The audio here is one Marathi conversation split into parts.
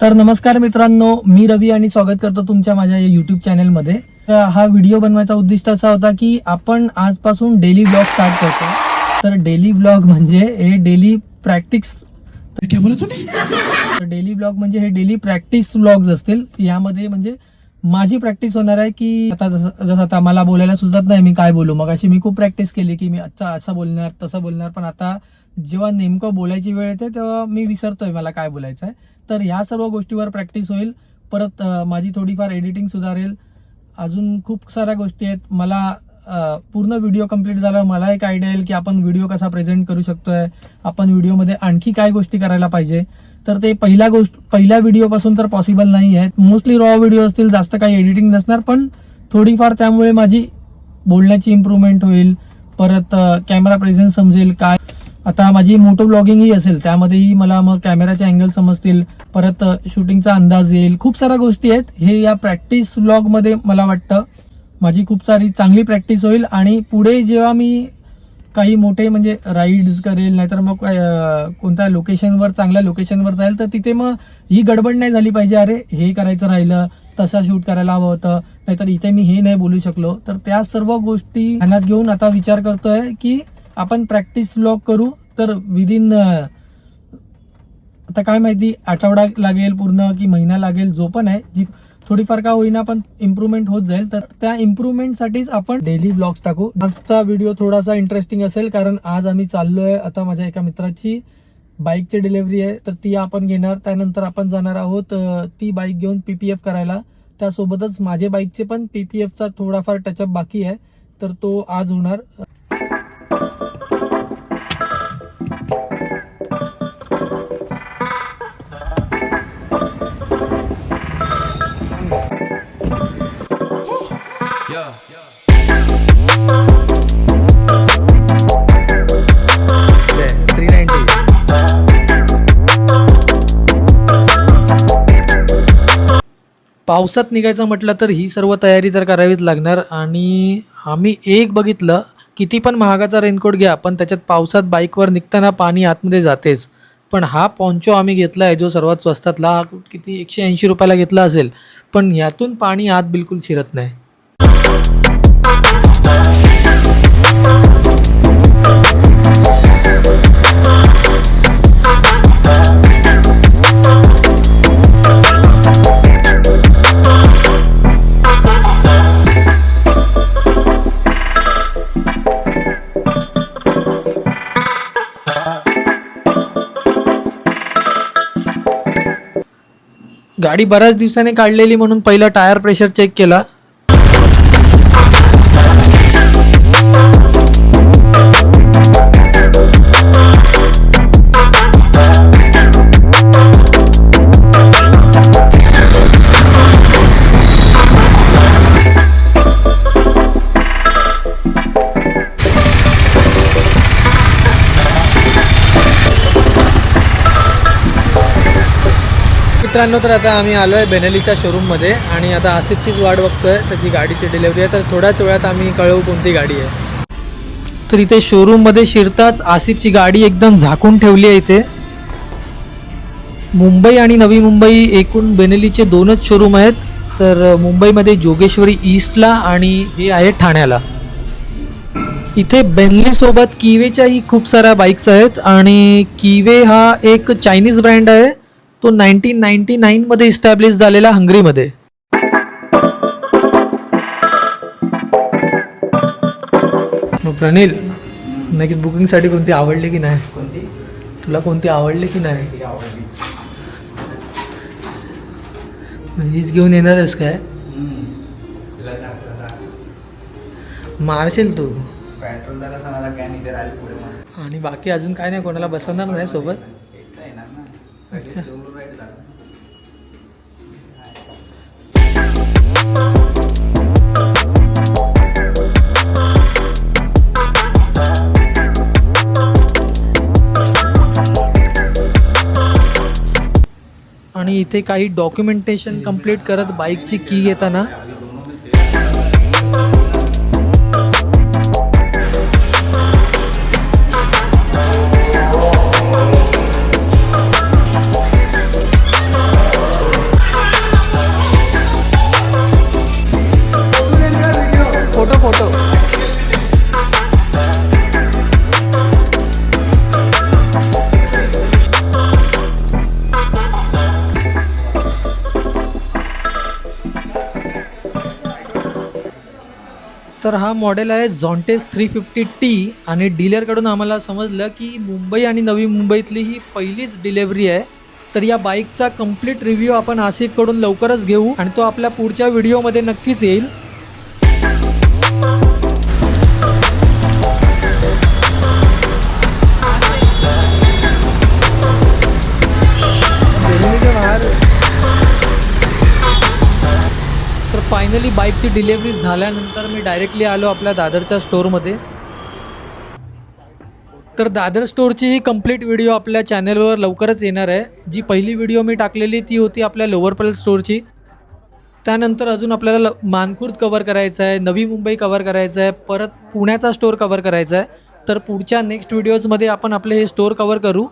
तर नमस्कार मित्रांनो मी रवी आणि स्वागत करतो तुमच्या माझ्या युट्यूब चॅनलमध्ये तर हा व्हिडिओ बनवायचा उद्दिष्ट असा होता की आपण आजपासून डेली ब्लॉग स्टार्ट करतो. तर डेली ब्लॉग म्हणजे हे डेली प्रॅक्टिस तर डेली ब्लॉग म्हणजे हे डेली प्रॅक्टिस ब्लॉग्स असतील. यामध्ये म्हणजे माझी प्रॅक्टिस होणार आहे की आता जसं जसं आता मला बोलायला सुचत नाही मी काय बोलू. मग अशी मी खूप प्रॅक्टिस केली की मी अच्छा असं बोलणार तसं बोलणार. पण आता जेव्हा नेमकं बोलायची वेळ येते तेव्हा मी विसरतोय मला काय बोलायचं आहे. तर ह्या सर्व गोष्टीवर प्रॅक्टिस होईल. परत माझी थोडीफार एडिटिंग सुधारेल. अजून खूप साऱ्या गोष्टी आहेत. मला पूर्ण व्हिडिओ कंप्लीट झाल्यावर मला एक आयडिया येईल की आपण व्हिडिओ कसा प्रेझेंट करू शकतोय. आपण व्हिडिओमध्ये आणखी काय गोष्टी करायला पाहिजे. तर ते पहिल्या गोष्ट पहिल्या व्हिडिओपासून तर पॉसिबल नाही आहे मोस्टली रॉ व्हिडिओ असतील जास्त काही एडिटिंग नसणार पण थोडीफार त्यामुळे माझी बोलण्याची इम्प्रूव्हमेंट होईल. परत कॅमेरा प्रेझेन्स समजेल काय. आता माझी मोटो ब्लॉगिंगही असेल त्यामध्येही मला मग कॅमेराचे अँगल समजतील. परत शूटिंगचा अंदाज येईल. खूप साऱ्या गोष्टी आहेत. हे या प्रॅक्टिस ब्लॉगमध्ये मला वाटतं माझी खूप सारी चांगली प्रॅक्टिस होईल. आणि पुढे जेव्हा मी काही मोठे म्हणजे राईड्स करेल नाहीतर मग कोणत्या लोकेशनवर चांगल्या लोकेशनवर जाईल तर तिथे मग ही गडबड नाही झाली पाहिजे. अरे हे करायचं राहिलं तसा शूट करायला हवं होतं नाहीतर इथे मी हे नाही बोलू शकलो. तर त्या सर्व गोष्टी ध्यानात घेऊन आता विचार करतोय की आपण प्रॅक्टिस ब्लॉग करू तर विदिन आता काय माहिती आठवडा लागेल पूर्ण की महिना लागेल जो पण आहे जी थोडीफार का होईना पण इम्प्रूव्हमेंट होत जाईल. तर त्या इम्प्रूव्हमेंटसाठीच आपण डेली ब्लॉग्स टाकू. आजचा व्हिडिओ थोडासा इंटरेस्टिंग असेल कारण आज आम्ही चाललोय आता माझ्या एका मित्राची बाईकची डिलिव्हरी आहे. तर ती आपण घेणार. त्यानंतर आपण जाणार आहोत ती बाईक घेऊन पीपीएफ करायला. त्यासोबतच माझे बाईकचे पण पीपीएफचा थोडाफार टचअप बाकी आहे. तर तो आज होणार. पावसात निघायचं म्हटलं तर ही सर्व तयारी तर करावीच लागणार. आणि आम्ही एक बघितलं किती पण महागाचा रेनकोट घ्या पण त्याच्यात पावसात बाईकवर निघताना पाणी आतमध्ये जातेच. पण हा पॉन्चो आम्ही घेतला आहे जो सर्वात स्वस्तातला हा किती एकशे ऐंशी रुपयाला घेतला असेल. पण यातून पाणी आत बिलकुल शिरत नाही. गाडी बऱ्याच दिवसाने काढलेली म्हणून पहिला टायर प्रेशर चेक केला. मित्रांनो तर आता आम्ही आलो आहे बेनेलीच्या शोरूममध्ये आणि आता आसिफचीच वाट बघतोय त्याची गाडीची डिलेवरी आहे. तर थोड्याच वेळात आम्ही कळवू कोणती गाडी आहे. तर इथे शोरूममध्ये शिरताच आसिफची गाडी एकदम झाकून ठेवली आहे इथे. मुंबई आणि नवी मुंबई एकूण बेनेलीचे दोनच शोरूम आहेत. तर मुंबईमध्ये जोगेश्वरी ईस्टला आणि हे आहे ठाण्याला. इथे बेनलीसोबत किवेच्याही खूप साऱ्या बाईक्स आहेत आणि किवे हा एक चायनीज ब्रँड आहे. तो नाईन्टीन नाईन्टी नाईनमध्ये इस्टॅब्लिश झालेला हंगरीमध्ये. मग प्रणील नक्कीच बुकिंगसाठी कोणती आवडली की नाही? कोणती तुला कोणती आवडली की नाही? मग हीच घेऊन येणारच काय? मारशील तू. पेट्रोल आणि बाकी अजून काय नाही कोणाला बसवणार नाही सोबत? अच्छा. आणि इथे काही डॉक्युमेंटेशन कंप्लीट करत बाईकची की घेताना तर हा मॉडेल आहे झॉन्टेस थ्री फिफ्टी टी आणि डीलरकडून आम्हाला समजलं की मुंबई आणि नवी मुंबईतली ही पहिलीच डिलेवरी आहे. तर या बाईकचा कंप्लीट रिव्ह्यू आपण आसिफकडून लवकरच घेऊ आणि तो आपल्या पुढच्या व्हिडिओमध्ये नक्कीच येईल. बाईकची डिलेवरी झाल्यानंतर मी डायरेक्टली आलो आपल्या दादरच्या स्टोअरमध्ये तर दादर स्टोअरची ही कंप्लीट व्हिडिओ आपल्या चॅनलवर लवकरच येणार आहे. जी पहिली व्हिडिओ मी टाकलेली ती होती आपल्या लोअर पॅलेस स्टोअरची त्यानंतर अजून आपल्याला ल- मानखुर्द कवर करायचं आहे नवी मुंबई कवर करायचं आहे परत पुण्याचा स्टोअर कवर करायचा आहे. तर पुढच्या नेक्स्ट व्हिडिओजमध्ये आपण आपले हे स्टोअर कवर करू.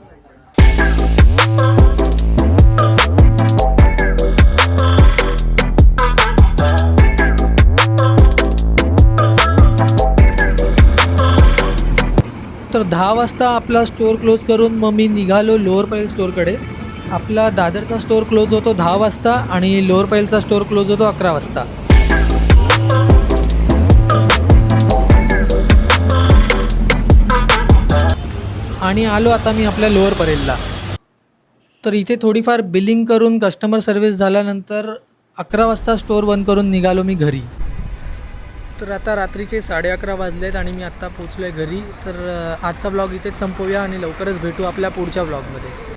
तर दहा वाजता आपला स्टोअर क्लोज करून मग मी निघालो लोअर पैल स्टोअरकडे आपला दादरचा स्टोअर क्लोज होतो दहा वाजता आणि लोअर पैलचा स्टोअर क्लोज होतो अकरा वाजता. आणि आलो आता मी आपल्या लोअर परेलला. तर इथे थोडीफार बिलिंग करून कस्टमर सर्व्हिस झाल्यानंतर अकरा वाजता स्टोअर बंद करून निघालो मी घरी. तर आता रात्रीचे साडे अकरा वाजले आहेत आणि मी आत्ता पोचलो आहे घरी. तर आजचा ब्लॉग इथेच संपवूया आणि लवकरच भेटू आपल्या पुढच्या ब्लॉगमध्ये